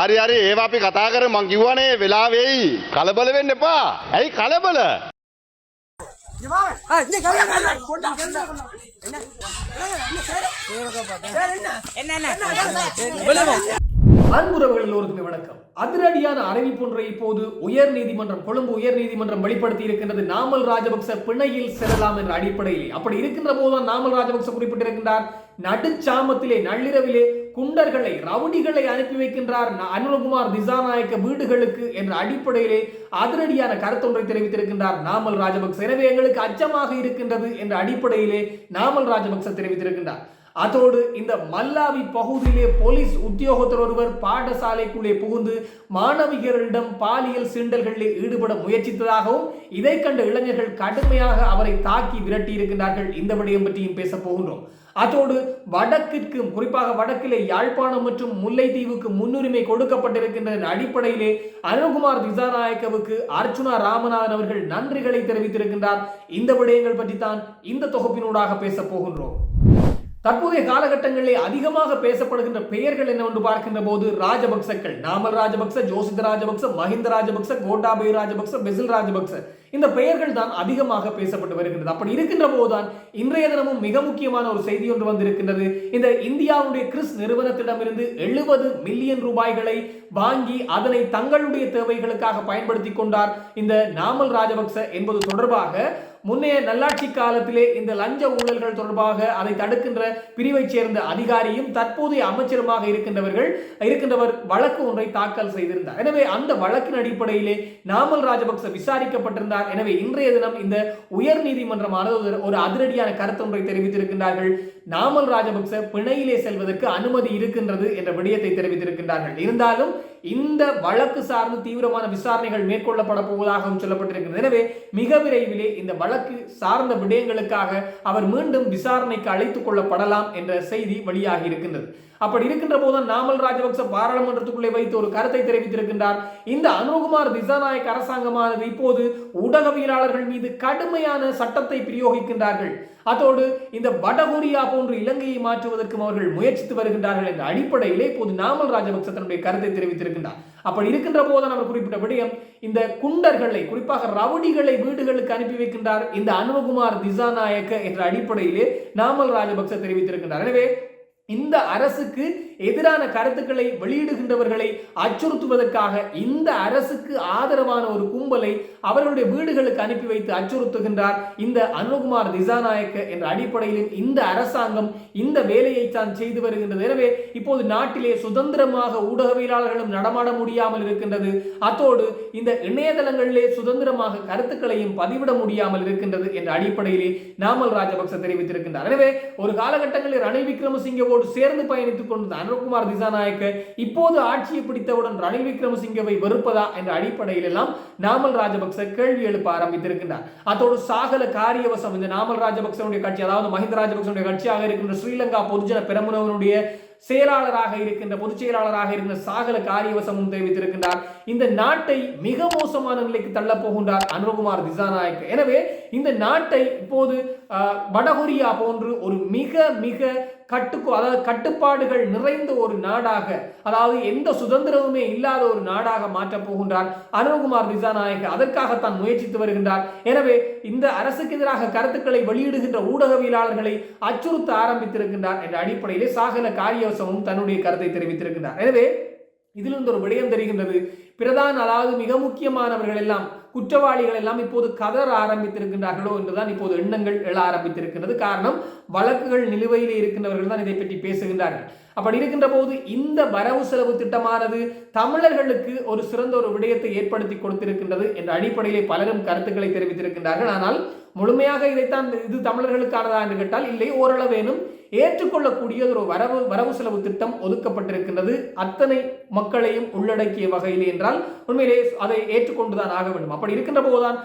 හරි හරි ඒවා අපි කතා කර මං කිව්වනේ වෙලාවෙයි කලබල වෙන්න එපා. ඇයි කලබල? அன்புறவர்கள் எல்லோருக்குமே வணக்கம் அதிரடியான அறிவிப்பு ஒன்றை இப்போது உயர் நீதிமன்றம் கொழும்பு உயர் நீதிமன்றம் வெளிப்படுத்தி இருக்கின்றது நாமல் ராஜபக்ச பிணையில் செல்லலாம் என்ற அடிப்படையிலே அப்படி இருக்கின்ற போதுதான் நாமல் ராஜபக்ச குறிப்பிட்டிருக்கின்றார் நடுச்சாமத்திலே நள்ளிரவிலே குண்டர்களை ரவுடிகளை அனுப்பி வைக்கின்றார் ந- அனுரகுமார் திசாநாயக்க வீடுகளுக்கு என்ற அடிப்படையிலே அதிரடியான கருத்தொன்றை தெரிவித்திருக்கின்றார் நாமல் ராஜபக்ச. எனவே எங்களுக்கு அச்சமாக இருக்கின்றது என்ற அடிப்படையிலே நாமல் ராஜபக்ச தெரிவித்திருக்கின்றார். அதோடு இந்த மல்லாவி பகுதியிலே போலீஸ் உத்தியோகத்தர் ஒருவர் பாடசாலைக்குள்ளே புகுந்து மாணவியர்களிடம் பாலியல் சீண்டல்களில் ஈடுபட முயற்சித்ததாகவும் இதை கண்ட இளைஞர்கள் கடுமையாக அவரை தாக்கி விரட்டி இருக்கின்றார்கள் இந்த விடயம் பற்றியும் பேச போகின்றோம். அதோடு வடக்கிற்கும் குறிப்பாக வடக்கிலே யாழ்ப்பாணம் மற்றும் முல்லைத்தீவுக்கு முன்னுரிமை கொடுக்கப்பட்டிருக்கின்றதன் அடிப்படையிலே அருண்குமார் திசாநாயக்கவுக்கு அர்ச்சுனா ராமநாதன் அவர்கள் நன்றிகளை தெரிவித்திருக்கின்றார். இந்த விடயங்கள் பற்றி தான் இந்த தொகுப்பினூடாக பேச போகின்றோம். தற்போதைய காலகட்டங்களில் அதிகமாக பேசப்படுகின்ற பெயர்கள் என்னவென்று பார்க்கின்ற போது ராஜபக்சக்கள் நாமல் ராஜபக்ச ஜோசித ராஜபக்ச மஹிந்த ராஜபக்ச கோட்டாபய ராஜபக்ச பெசில் ராஜபக்ச இந்த பெயர்கள் தான் அதிகமாக பேசப்பட்டு வருகின்றது. அப்படி இருக்கின்ற போதுதான் இன்றைய தினமும் மிக முக்கியமான ஒரு செய்தி ஒன்று வந்திருக்கின்றது. இந்த இந்தியாவுடைய கிறிஸ் நிறுவனத்திடமிருந்து எழுபது மில்லியன் ரூபாய்களை வாங்கி அதனை தங்களுடைய தேவைகளுக்காக பயன்படுத்தி கொண்டார் இந்த நாமல் ராஜபக்ச என்பது தொடர்பாக முன்னைய நல்லாட்சி காலத்திலே இந்த லஞ்ச ஊழல்கள் தொடர்பாக அதை தடுக்கின்ற பிரிவைச் சேர்ந்த அதிகாரியும் தற்போதைய அமைச்சருமாக இருக்கின்றவர்கள் இருக்கின்றவர் வழக்கு ஒன்றை தாக்கல் செய்திருந்தார். எனவே அந்த வழக்கின் அடிப்படையிலே நாமல் ராஜபக்ச விசாரிக்கப்பட்டிருந்தார். எனவே இன்றைய தினம் இந்த உயர் நீதிமன்றமானது ஒரு- அதிரடியான அதிரடியான கருத்தொன்றை தெரிவித்திருக்கின்றார்கள். நாமல் ராஜபக்ச பிணையிலே செல்வதற்கு அனுமதி இருக்கின்றது என்ற விடயத்தை தெரிவித்திருக்கின்றார்கள். இருந்தாலும் இந்த வழக்கு சார்ந்து தீவிரமான விசாரணைகள் மேற்கொள்ளப்பட போவதாகவும் சொல்லப்பட்டிருக்கிறது. எனவே மிக விரைவிலே இந்த வழக்கு சார்ந்த விடயங்களுக்காக அவர் மீண்டும் விசாரணைக்கு அழைத்துக் கொள்ளப்படலாம் என்ற செய்தி வெளியாகி இருக்கின்றது. அப்படி இருக்கின்ற போது நாமல் ராஜபக்ச பாராளுமன்றத்துக்குள்ளே வைத்து ஒரு கருத்தை தெரிவித்திருக்கின்றார். இந்த அனுகுமார் திசாநாயக் அரசாங்கமானது இப்போது ஊடகவியலாளர்கள் மீது கடுமையான சட்டத்தை பிரயோகிக்கின்றார்கள். அதோடு இந்த வடகொரியா போன்று இலங்கையை மாற்றுவதற்கும் அவர்கள் முயற்சித்து வருகின்றார்கள் என்ற அடிப்படையிலே இப்போது நாமல் ராஜபக்ச தன்னுடைய கருத்தை தெரிவித்திருக்கின்றார். அப்படி இருக்கின்ற போதுதான் அவர் குறிப்பிட்ட விடயம் இந்த குண்டர்களை குறிப்பாக ரவுடிகளை வீடுகளுக்கு அனுப்பி வைக்கின்றார் இந்த அனுபகுமார் திசாநாயக்க என்ற அடிப்படையிலே நாமல் ராஜபக்ச தெரிவித்திருக்கின்றார். எனவே இந்த அரசுக்கு எதிரான கருத்துக்களை வெளியிடுகின்றவர்களை அச்சுறுத்துவதற்காக இந்த அரசுக்கு ஆதரவான ஒரு கும்பலை அவர்களுடைய வீடுகளுக்கு அனுப்பி வைத்து அச்சுறுத்துகின்றார். இந்த அனுகுமார் திசாநாயக்க என்ற அடிப்படையிலும் இந்த அரசாங்கம் இந்த வேலையை தான் செய்து வருகின்றது. எனவே இப்போது நாட்டிலே சுதந்திரமாக ஊடகவியலாளர்களும் நடமாட முடியாமல் இருக்கின்றது. அத்தோடு இந்த இணையதளங்களிலே சுதந்திரமாக கருத்துக்களையும் பதிவிட முடியாமல் இருக்கின்றது என்ற அடிப்படையிலே நாமல் ராஜபக்ச தெரிவித்திருக்கின்றார். எனவே ஒரு காலகட்டங்களில் ரணில் விக்ரமசிங்கவோடு சேர்ந்து பயணித்துக் கொண்ட அனுகுமார் திசாநாயக்க இப்போது ஆட்சியை பிடித்தவுடன் ரணில் விக்ரமசிங்கவை வெறுப்பதா என்ற அடிப்படையில் எல்லாம் நாமல் ராஜபக்ச கேள்வி எழுப்ப ஆரம்பித்திருக்கின்றார். அதோடு சாகல காரியவசம் இந்த நாமல் ராஜபக்சனுடைய கட்சி அதாவது மஹிந்த ராஜபக்சனுடைய கட்சியாக இருக்கின்ற ஸ்ரீலங்கா பொதுஜன பெரமுனவனுடைய செயலாளராக இருக்கின்ற பொதுச் செயலாளராக இருக்கின்ற சாகல காரியவசமும் தெரிவித்திருக்கின்றார். இந்த நாட்டை மிக மோசமான நிலைக்கு தள்ளப் போகின்றார் அனுகுமார் திசாநாயக் எனவே இந்த நாட்டை இப்போது ஆஹ், வடகொரியா போன்று ஒரு மிக மிக கட்டுக்கு அதாவது கட்டுப்பாடுகள் நிறைந்த ஒரு நாடாக அதாவது எந்த சுதந்திரமுமே இல்லாத ஒரு நாடாக மாற்றப் போகின்றார் அனுகுமார் திசாநாயக்க அதற்காகத்தான் முயற்சித்து வருகின்றார். எனவே இந்த அரசுக்கு எதிராக கருத்துக்களை வெளியிடுகின்ற ஊடகவியலாளர்களை அச்சுறுத்த ஆரம்பித்திருக்கின்றார் என்ற அடிப்படையிலே சாகல காரியவசமும் தன்னுடைய கருத்தை தெரிவித்திருக்கின்றார். எனவே இதிலிருந்து ஒரு விடயம் தெரிகின்றது. பிரதான அதாவது மிக முக்கியமானவர்கள் எல்லாம் குற்றவாளிகள் எல்லாம் இப்போது கதற ஆரம்பித்திருக்கின்றார்களோ என்றுதான் இப்போது எண்ணங்கள் எழ ஆரம்பித்திருக்கின்றது. காரணம் வழக்குகள் நிலுவையில் இருக்கின்றவர்கள் தான் இதை பற்றி பேசுகின்றார்கள். அப்படி இருக்கின்ற போது இந்த வரவு செலவு திட்டமானது தமிழர்களுக்கு ஒரு சிறந்த ஒரு விடயத்தை ஏற்படுத்தி கொடுத்திருக்கின்றது என்ற அடிப்படையிலே பலரும் கருத்துக்களை தெரிவித்திருக்கின்றார்கள். ஆனால் முழுமையாக இதைத்தான் இது தமிழர்களுக்கானதா என்று கேட்டால் இல்லை ஓரளவேனும் ஏற்றுக்கொள்ளக்கூடிய ஒரு வரவு வரவு செலவு திட்டம் ஒதுக்கப்பட்டிருக்கின்றது. அத்தனை மக்களையும் உள்ளடக்கிய வகையில் என்றால் உண்மையிலே அதை ஏற்றுக்கொண்டுதான் ஆக வேண்டும். அப்படி இருக்கின்ற போதுதான்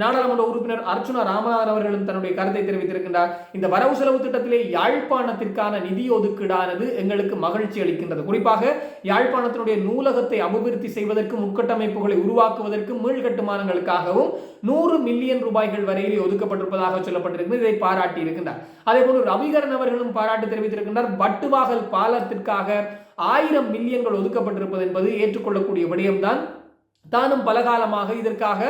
நாடாளுமன்ற உறுப்பினர் அர்ச்சுனா ராமநாதன் அவர்களும் தன்னுடைய கருத்தை தெரிவித்திருக்கின்றார். இந்த வரவு செலவு திட்டத்திலே யாழ்ப்பாணத்திற்கான நிதி ஒதுக்கீடானது எங்களுக்கு மகிழ்ச்சி அளிக்கின்றது. குறிப்பாக யாழ்ப்பாணத்தினுடைய நூலகத்தை அபிவிருத்தி செய்வதற்கும் உட்கட்டமைப்புகளை உருவாக்குவதற்கும் மீள் கட்டுமானங்களுக்காகவும் நூறு மில்லியன் ரூபாய்கள் வரையிலே ஒதுக்கப்பட்டிருப்பதாக சொல்லப்பட்டிருக்கிறது. இதை பாராட்டி இருக்கின்றார் அதே போன்று ரவிகரன் அவர்களும் பாராட்டு தெரிவித்திருக்கின்றார். பட்டுவாகல் பாலத்திற்காக ஆயிரம் மில்லியன்கள் ஒதுக்கப்பட்டிருப்பது என்பது ஏற்றுக்கொள்ளக்கூடிய விடயம்தான். தானும் பலகாலமாக இதற்காக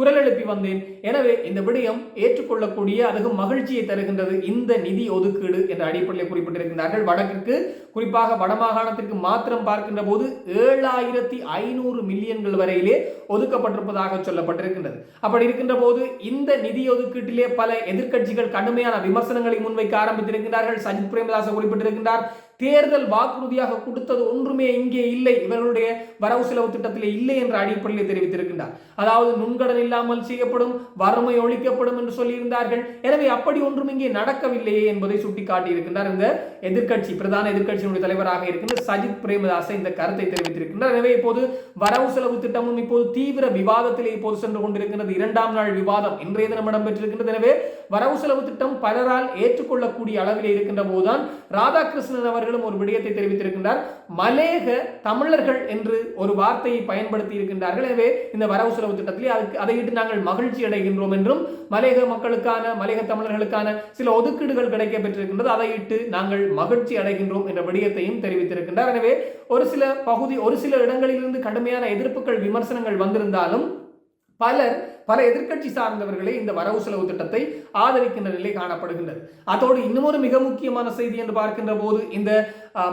குரல் எழுப்பி வந்தேன். எனவே இந்த விடயம் ஏற்றுக்கொள்ளக்கூடிய அதுவும் மகிழ்ச்சியை தருகின்றது இந்த நிதி ஒதுக்கீடு என்ற அடிப்படையில் குறிப்பிட்டிருக்கின்றார்கள். வடக்கிற்கு குறிப்பாக வடமாகாணத்திற்கு மாத்திரம் பார்க்கின்ற போது ஏழாயிரத்தி ஐநூறு மில்லியன்கள் வரையிலே ஒதுக்கப்பட்டிருப்பதாக சொல்லப்பட்டிருக்கின்றது. அப்படி இருக்கின்ற போது இந்த நிதி ஒதுக்கீட்டிலே பல எதிர்க்கட்சிகள் கடுமையான விமர்சனங்களை முன்வைக்க ஆரம்பித்திருக்கிறார்கள் சஜித் பிரேமதாச குறிப்பிட்டிருக்கின்றார். தேர்தல் வாக்குறுதியாக கொடுத்தது ஒன்றுமே இங்கே இல்லை. இவர்களுடைய வரவு செலவு திட்டத்திலே இல்லை என்ற அடிப்படையில் தெரிவித்திருக்கின்றார். அதாவது நுண்கடன் இல்லாமல் செய்யப்படும் வறுமை ஒழிக்கப்படும் என்று சொல்லியிருந்தார்கள். எனவே அப்படி ஒன்றும் இங்கே நடக்கவில்லையே என்பதை சுட்டிக்காட்டியிருக்கின்றார் இந்த எதிர்க்கட்சி பிரதான எதிர்கட்சியினுடைய தலைவராக இருக்கின்ற சஜித் பிரேமதாச இந்த கருத்தை தெரிவித்திருக்கின்றார். எனவே இப்போது வரவு செலவு திட்டமும் இப்போது தீவிர விவாதத்திலே இப்போது சென்று கொண்டிருக்கிறது இரண்டாம் நாள் விவாதம் இன்றைய தினம் இடம்பெற்றிருக்கின்றது. எனவே வரவு செலவு திட்டம் பலரால் ஏற்றுக்கொள்ளக்கூடிய அளவில் இருக்கின்ற போதுதான் ராதாகிருஷ்ணன் அவர்களும் ஒரு விடயத்தை தெரிவித்திருக்கின்றார். மலேக தமிழர்கள் என்று ஒரு வார்த்தையை பயன்படுத்தி இருக்கின்றார்கள். எனவே இந்த வரவு செலவு திட்டத்திலே அதுக்கு அதையிட்டு நாங்கள் மகிழ்ச்சி அடைகின்றோம் என்றும் மலேக மக்களுக்கான மலேக தமிழர்களுக்கான சில ஒதுக்கீடுகள் கிடைக்க பெற்றிருக்கின்றது அதையிட்டு நாங்கள் மகிழ்ச்சி அடைகின்றோம் என்ற விடயத்தையும் தெரிவித்திருக்கின்றார். எனவே ஒரு சில பகுதி ஒரு சில இடங்களிலிருந்து கடுமையான எதிர்ப்புகள் விமர்சனங்கள் வந்திருந்தாலும் பலர் பல எதிர்க்கட்சி சார்ந்தவர்களே இந்த வரவு செலவு திட்டத்தை ஆதரிக்கின்ற நிலை காணப்படுகின்றது. அதோடு இன்னும் ஒரு மிக முக்கியமான செய்தி என்று பார்க்கின்ற போது இந்த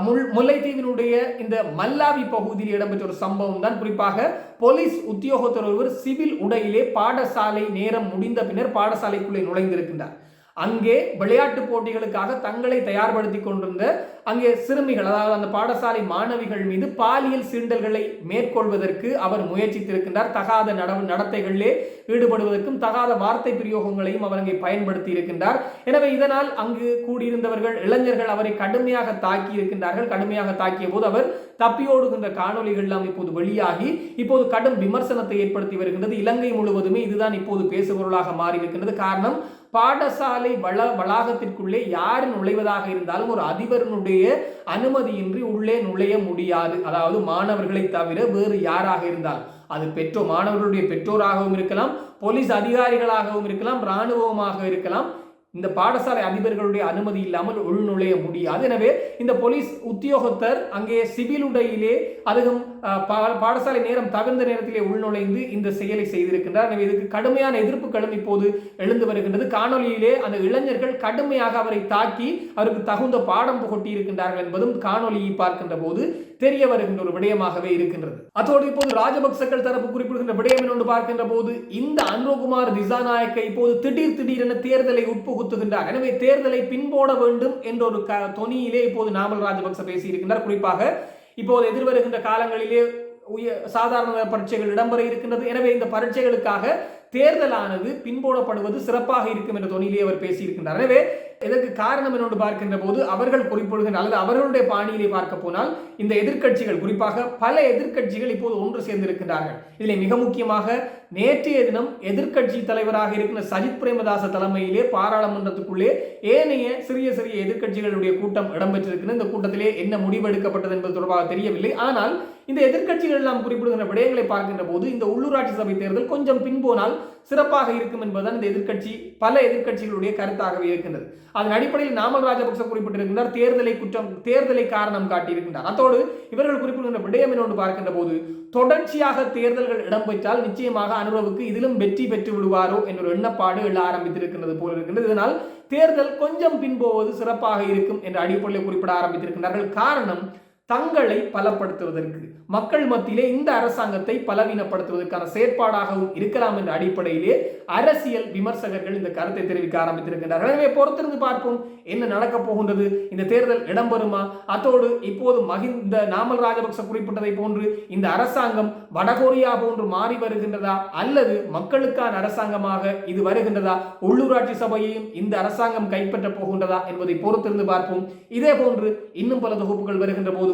முல் முல்லைத்தீவினுடைய இந்த மல்லாவி பகுதியில் இடம்பெற்ற ஒரு சம்பவம் தான். குறிப்பாக போலீஸ் உத்தியோகத்தர் ஒருவர் சிவில் உடையிலே பாடசாலை நேரம் முடிந்த பின்னர் பாடசாலைக்குள்ளே நுழைந்திருக்கின்றார். அங்கே விளையாட்டு போட்டிகளுக்காக தங்களை தயார்படுத்தி கொண்டிருந்த அங்கே சிறுமிகள் அதாவது அந்த பாடசாலை மாணவிகள் மீது பாலியல் சீண்டல்களை மேற்கொள்வதற்கு அவர் முயற்சித்திருக்கின்றார். தகாத நடவு நடத்தைகளிலே ஈடுபடுவதற்கும் தகாத வார்த்தை பிரயோகங்களையும் அவர் அங்கே பயன்படுத்தி இருக்கின்றார் எனவே இதனால் அங்கு கூடியிருந்தவர்கள் இளைஞர்கள் அவரை கடுமையாக தாக்கி இருக்கின்றார்கள் கடுமையாக தாக்கிய போது அவர் தப்பியோடுகின்ற காணொளிகள் எல்லாம் இப்போது வெளியாகி இப்போது கடும் விமர்சனத்தை ஏற்படுத்தி வருகின்றது. இலங்கை முழுவதுமே இதுதான் இப்போது பேசுபொருளாக மாறி இருக்கின்றது காரணம் பாடசாலை வள வளாகத்திற்குள்ளே யார் நுழைவதாக இருந்தாலும் ஒரு அதிபரனுடைய அனுமதியின்றி உள்ளே நுழைய முடியாது. அதாவது மாணவர்களை தவிர வேறு யாராக இருந்தால். அது பெற்றோர் மாணவர்களுடைய பெற்றோராகவும் இருக்கலாம் போலீஸ் அதிகாரிகளாகவும் இருக்கலாம் இராணுவமாக இருக்கலாம். இந்த பாடசாலை அதிபர்களுடைய அனுமதி இல்லாமல் உள்நுழைய முடியாது. எனவே இந்த போலீஸ் உத்தியோகத்தர் அங்கே சிவில் உடையிலே அதுவும் பா- பாடசாலை நேரம் தவிர்ந்த நேரத்திலே உள்நுழைந்து இந்த செயலை செய்திருக்கின்றார். எனவே இதுக்கு கடுமையான எதிர்ப்புகளும் இப்போது எழுந்து வருகின்றது. காணொலியிலே அந்த இளைஞர்கள் கடுமையாக அவரை தாக்கி அவருக்கு தகுந்த பாடம் புகட்டி இருக்கின்றார்கள் என்பதும் காணொலியை பார்க்கின்ற போது தெரிய வருகின்ற ஒரு விடயமாகவே இருக்கின்றது. அதோடு இப்போது ராஜபக்சக்கள் தரப்பு குறிப்பிடுகின்ற விடயம் என்று பார்க்கின்ற போது இந்த அன்ரோகுமார் திசாநாயக்கை இப்போது திடீர் திடீரென தேர்தலை புகுத்துகின்றார் எனவே தேர்தலை பின்போட வேண்டும் என்ற ஒரு க தொனியிலே இப்போது நாமல் ராஜபக்ச பேசியிருக்கின்றார். குறிப்பாக இப்போது எதிர்வருகின்ற காலங்களிலே உய சாதாரண பரீட்சைகள் இடம்பெற இருக்கின்றது. எனவே இந்த பரீட்சைகளுக்காக தேர்தலானது பின்போடப்படுவது சிறப்பாக இருக்கும் என்ற தொனியிலே அவர் பேசியிருக்கின்றார். எனவே இதற்கு காரணம் என்னோடு பார்க்கின்ற போது அவர்கள் குறிப்பிடுகின்ற அல்லது அவர்களுடைய பாணியிலே பார்க்க போனால் இந்த எதிர்க்கட்சிகள் குறிப்பாக பல எதிர்க்கட்சிகள் இப்போது ஒன்று சேர்ந்திருக்கிறார்கள் இதில் மிக முக்கியமாக நேற்றைய தினம் எதிர்க்கட்சி தலைவராக இருக்கின்ற சஜித் பிரேமதாச தலைமையிலே பாராளுமன்றத்துக்குள்ளே ஏனைய சிறிய சிறிய எதிர்க்கட்சிகளுடைய கூட்டம் இடம்பெற்றிருக்கிறது இந்த கூட்டத்திலே என்ன முடிவெடுக்கப்பட்டது என்பது தொடர்பாக தெரியவில்லை. ஆனால் இந்த எதிர்க்கட்சிகள் எல்லாம் குறிப்பிடுகின்ற விடயங்களை பார்க்கின்ற போது இந்த உள்ளூராட்சி சபை தேர்தல் கொஞ்சம் பின்போனால் சிறப்பாக இருக்கும் என்பதுதான் இந்த எதிர்க்கட்சி பல எதிர்க்கட்சிகளுடைய கருத்தாகவே இருக்கின்றது. அதன் அடிப்படையில் நாமல் ராஜபக்ச குறிப்பிட்டிருக்கின்றார் தேர்தலை குற்றம் தேர்தலை காரணம் காட்டியிருக்கின்றார். அத்தோடு இவர்கள் குறிப்பிடுகின்ற விடயம் என்னொன்று பார்க்கின்ற போது தொடர்ச்சியாக தேர்தல்கள் இடம்பெற்றால் நிச்சயமாக அனுரவுக்கு இதிலும் வெற்றி பெற்று விடுவாரோ என்ற எண்ணப்பாடு எழ ஆரம்பித்திருக்கின்றது போல இருக்கின்றது. இதனால் தேர்தல் கொஞ்சம் பின்போவது சிறப்பாக இருக்கும் என்ற அடிப்படையில் குறிப்பிட ஆரம்பித்திருக்கின்றார்கள். காரணம் தங்களை பலப்படுத்துவதற்கு. மக்கள் மத்தியிலே இந்த அரசாங்கத்தை பலவீனப்படுத்துவதற்கான செயற்பாடாகவும் இருக்கலாம் என்ற அடிப்படையிலே அரசியல் விமர்சகர்கள் இந்த கருத்தை தெரிவிக்க ஆரம்பித்திருக்கின்றார்கள். எனவே பொறுத்திருந்து பார்ப்போம். என்ன நடக்கப் போகின்றது? இந்த தேர்தல் இடம்பெறுமா? அத்தோடு இப்போது மகிந்த நாமல் ராஜபக்ச குறிப்பிட்டதை போன்று இந்த அரசாங்கம் வடகொரியா போன்று மாறி வருகின்றதா? அல்லது மக்களுக்கான அரசாங்கமாக இது வருகின்றதா? உள்ளூராட்சி சபையையும் இந்த அரசாங்கம் கைப்பற்ற போகின்றதா? என்பதை பொறுத்திருந்து பார்ப்போம். இதே போன்று இன்னும் பல தொகுப்புகள் வருகின்ற போது